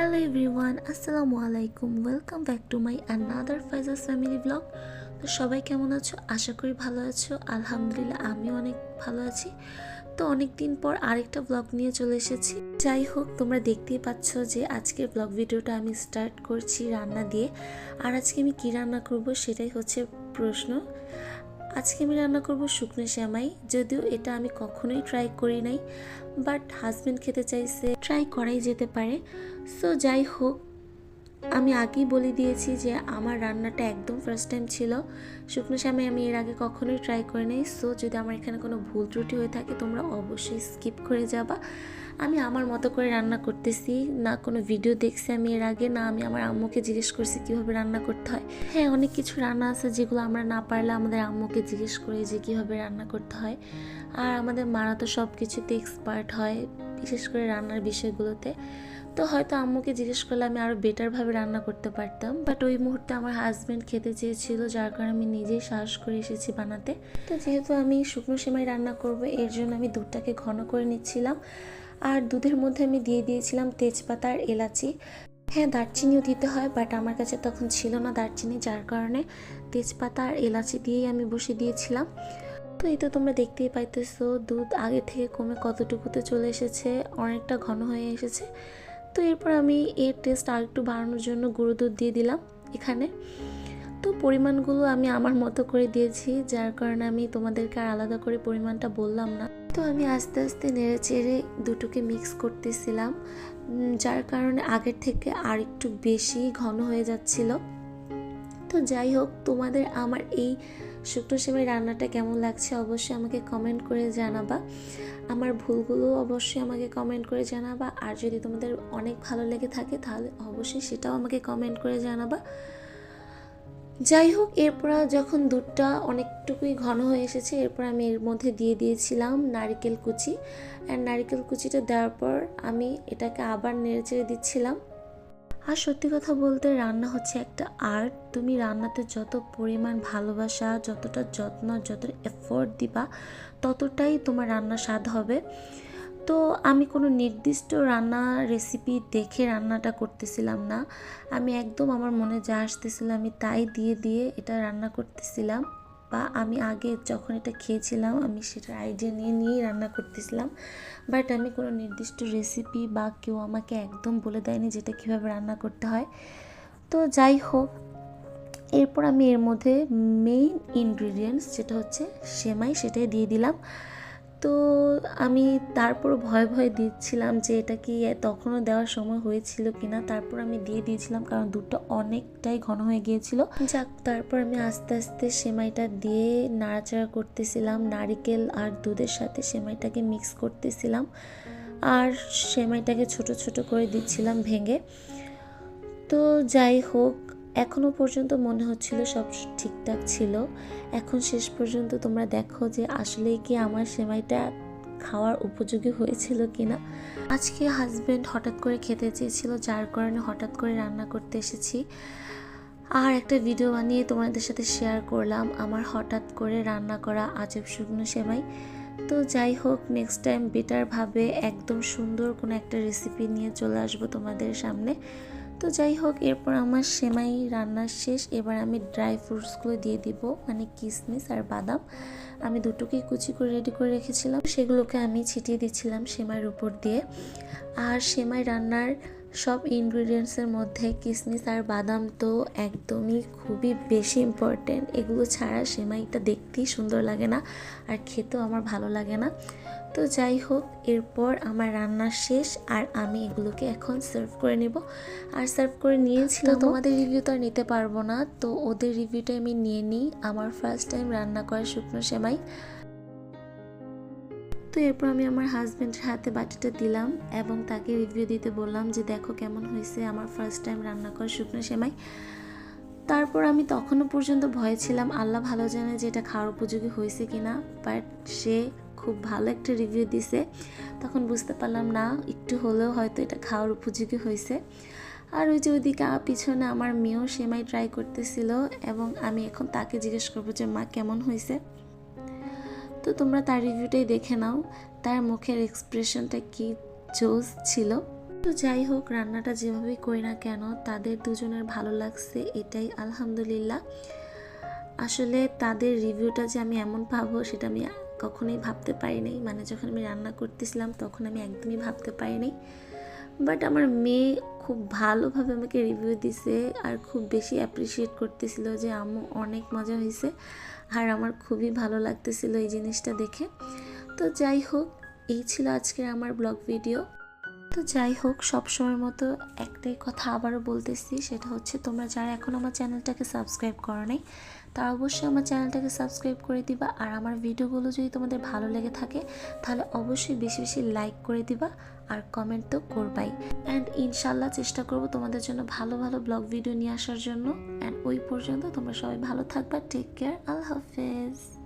Hello everyone আসসালামু আলাইকুম। Welcome back to my another Faiza's family blog তো সবাই কেমন আছো? আশা করি ভালো আছো। আলহামদুলিল্লাহ, আমিও অনেক ভালো আছি। তো অনেক দিন পর আরেকটা ব্লগ নিয়ে চলে এসেছি। যাই হোক, তোমরা দেখতেই পাচ্ছ যে আজকের ব্লগ ভিডিওটা আমি স্টার্ট করছি রান্না দিয়ে। আর আজকে আমি কী রান্না করব সেটাই হচ্ছে প্রশ্ন। আজকে আমি রান্না করব শুকনো শ্যামাই। যদিও এটা আমি কখনোই ট্রাই করি নাই বাট হাজব্যান্ড খেতে চাইছে ট্রাই করাই যেতে পারে। সো যাই হোক, আমি আগেই বলে দিয়েছি যে আমার রান্নাটা একদম ফার্স্ট টাইম ছিল। শুকনো শ্যামাই আমি এর আগে কখনোই ট্রাই করি নাই। সো যদি আমার এখানে কোনো ভুল ত্রুটি হয়ে থাকে, তোমরা অবশ্যই স্কিপ করে যাবা। আমি আমার মতো করে রান্না করতেছি। না কোনো ভিডিও দেখছি আমি এর আগে, না আমি আমার আম্মুকে জিজ্ঞেস করছি কীভাবে রান্না করতে হয়। হ্যাঁ অনেক কিছু রান্না আছে যেগুলো আমরা না পারলে আমাদের আম্মুকে জিজ্ঞেস করি যে কীভাবে রান্না করতে হয়। আর আমাদের মারা তো সব কিছুতে এক্সপার্ট হয়, বিশেষ করে রান্নার বিষয়গুলোতে। তো হয়তো আম্মুকে জিজ্ঞেস করলে আমি আরও বেটারভাবে রান্না করতে পারতাম। বাট ওই মুহূর্তে আমার হাজব্যান্ড খেতে চেয়েছিল, যার কারণে আমি নিজেই সাহস করে এসেছি বানাতে। তো যেহেতু আমি শুকনো সেমাই রান্না করব, এর জন্য আমি দুধটাকে ঘন করে নিচ্ছিলাম। আর দুধের মধ্যে আমি দিয়ে দিয়েছিলাম তেজপাতা আর এলাচি। হ্যাঁ দারচিনিও দিতে হয় বাট আমার কাছে তখন ছিল না দারচিনি, যার কারণে তেজপাতা আর এলাচি দিয়েই আমি বসে দিয়েছিলাম। তো এই তো তোমরা দেখতেই পাইতেছো, দুধ আগে থেকে কমে কতটুকুতে চলে এসেছে, অনেকটা ঘন হয়ে এসেছে। তো এরপর আমি এর টেস্ট আর একটু বাড়ানোর জন্য গুঁড়ো দুধ দিয়ে দিলাম এখানে। তো পরিমাণগুলো আমি আমার মতো করে দিয়েছি, যার কারণে আমি তোমাদেরকে আর আলাদা করে পরিমাণটা বললাম না। তো আমি আস্তে আস্তে নেড়ে চেড়ে দুটোকে মিক্স করতেছিলাম যার কারণে আগের থেকে আর একটু বেশি ঘন হয়ে যাচ্ছিল। তো যাই হোক, তোমাদের আমার এই শুকনো সেমাই রান্নাটা কেমন লাগছে অবশ্যই আমাকে কমেন্ট করে জানাবা। আমার ভুলগুলো অবশ্যই আমাকে কমেন্ট করে জানাবা। আর যদি তোমাদের অনেক ভালো লেগে থাকে, তাহলে অবশ্যই সেটাও আমাকে কমেন্ট করে জানাবা। যাই হোক এরপর যখন দুধটা অনেকটুকুই ঘন হয়ে এসেছে, এরপর আমি এর মধ্যে দিয়ে দিয়েছিলাম নারিকেল কুচি। আর নারিকেল কুচিটা দেওয়ার পর আমি এটাকে আবার নেড়ে চেড়ে দিচ্ছিলাম। আর সত্যি কথা বলতে রান্না হচ্ছে একটা আর্ট। তুমি রান্নাতে যত পরিমাণ ভালোবাসা, যতটা যত্ন, যত এফোর্ট দিবা, ততটাই তোমার রান্না স্বাদ হবে। তো আমি কোনো নির্দিষ্ট রান্না রেসিপি দেখে রান্নাটা করতেছিলাম না। আমি একদম আমার মনে যা আসতেছিল আমি তাই দিয়ে দিয়ে এটা রান্না করতেছিলাম বা আমি আগে যখন এটা খেয়েছিলাম আমি সেটার আইডিয়া নিয়ে, নিয়েই রান্না করতেছিলাম। বাট আমি কোনো নির্দিষ্ট রেসিপি বা কেউ আমাকে একদম বলে দেয়নি যেটা কীভাবে রান্না করতে হয়। তো যাই হোক, এরপর আমি এর মধ্যে মেইন ইনগ্রিডিয়েন্টস যেটা হচ্ছে সেমাই সেটাই দিয়ে দিলাম। তো আমি তারপর ভয় ভয় দিচ্ছিলাম যে এটা কি তখনও দেওয়ার সময় হয়েছিল কিনা, তারপর আমি দিয়ে দিয়েছিলাম কারণ দুধটা অনেকটাই ঘন হয়ে গিয়েছিল। যাক, তারপর আমি আস্তে আস্তে সেমাইটা দিয়ে নাড়াচাড়া করতেছিলাম, নারিকেল আর দুধের সাথে সেমাইটাকে মিক্স করতেছিলাম আর সেমাইটাকে ছোট ছোট করে দিচ্ছিলাম ভেঙে। তো যাই হোক এখনও পর্যন্ত মনে হচ্ছিল সব ঠিকঠাক ছিল। এখন শেষ পর্যন্ত তোমরা দেখো যে আসলে কি আমার সেমাইটা খাওয়ার উপযোগী হয়েছিল কিনা। আজকে হাজব্যান্ড হঠাৎ করে খেতে চেয়েছিল, যার কারণে হঠাৎ করে রান্না করতে এসেছি। আর একটা ভিডিও বানিয়ে তোমাদের সাথে শেয়ার করলাম আমার হঠাৎ করে রান্না করা আজব শুকনো সেমাই। তো যাই হোক নেক্সট টাইম বেটারভাবে একদম সুন্দর কোনো একটা রেসিপি নিয়ে চলে আসব তোমাদের সামনে। তো যাই হোক, এরপর আমার সেমাই রান্না শেষ। এবার আমি ড্রাই ফ্রুটসগুলো দিয়ে দিব মানে কিসমিস আর বাদাম। আমি দুটোকেই কুচি করে রেডি করে রেখেছিলাম। সেগুলোকে আমি ছিটিয়ে দিচ্ছিলাম সেমাইয়ের উপর দিয়ে। আর সেমাই রান্নার সব ইনগ্রিডিয়েন্টসের মধ্যে কিশমিশ আর বাদাম তো একদমই খুবই বেশি ইম্পর্টেন্ট এগুলো ছাড়া সেমাইটা দেখতেই সুন্দর লাগে না আর খেতেও আমার ভালো লাগে না। তো যাই হোক, এরপর আমার রান্না শেষ আর আমি এগুলোকে এখন সার্ভ করে নেব। আর সার্ভ করে নিয়েছিলাম তোমাদের রিভিউ তো আর নিতে পারব না। তো ওদের রিভিউটা আমি নিয়ে নিই। আমার ফার্স্ট টাইম রান্না করা শুকনো সেমাই। তো এরপর আমি আমার হাজব্যান্ডের হাতে বাটিটা দিলাম এবং তাকে রিভিউ দিতে বললাম যে, দেখো কেমন হয়েছে আমার ফার্স্ট টাইম রান্না করা শুকনো সেমাই। তারপর আমি তখনও পর্যন্ত ভয় ছিলাম, আল্লাহ ভালো জানে যে এটা খাওয়ার উপযোগী হয়েছে কিনা। বাট সে খুব ভালো একটা রিভিউ দিছে। তখন বুঝতে পারলাম, না, একটু হলেও হয়তো এটা খাওয়ার উপযোগী হয়েছে। আর ওই যে ওইদিকে পিছনে আমার মেয়েও সেমাই ট্রাই করতেছিল এবং আমি এখন তাকে জিজ্ঞেস করব যে, মা, কেমন হয়েছে? তো তোমরা তার রিভিউটাই দেখে নাও। তার মুখের এক্সপ্রেশনটা কি জোস ছিল। তো যাই হোক, রান্নাটা যেভাবেই করি না কেন, তাদের দুজনের ভালো লাগছে, এটাই আলহামদুলিল্লাহ। আসলে তাদের রিভিউটা যে আমি এমন পাবো সেটা আমি কখনোই ভাবতে পারিনি মানে যখন আমি রান্না করতেছিলাম, তখন আমি একদমই ভাবতে পারিনি বাট আমার মেয়ে খুব ভালোভাবে আমাকে রিভিউ দিছে আর খুব বেশি অ্যাপ্রিসিয়েট করতেছিল যে আম্মু অনেক মজা হয়েছে আর আমার খুবই ভালো লাগতেছিল এই জিনিসটা দেখে। তো যাই হোক, এই ছিল আজকের আমার ব্লগ ভিডিও তো যাই হোক সবসময়ের মতো একটাই কথা আবারও বলতেছি, সেটা হচ্ছে তোমরা যারা এখন আমার চ্যানেলটাকে সাবস্ক্রাইব করো নাই, তারা অবশ্যই আমার চ্যানেলটাকে সাবস্ক্রাইব করে দিবা। আর আমার ভিডিওগুলো যদি তোমাদের ভালো লেগে থাকে, তাহলে অবশ্যই বেশি বেশি লাইক করে দিবা আর কমেন্ট তো করবাই। অ্যান্ড ইনশাল্লাহ চেষ্টা করব তোমাদের জন্য ভালো ভালো ব্লগ ভিডিও নিয়ে আসার জন্য। অ্যান্ড ওই পর্যন্ত তোমরা সবাই ভালো থাকবা টেক কেয়ার আল্লাহ হাফেজ।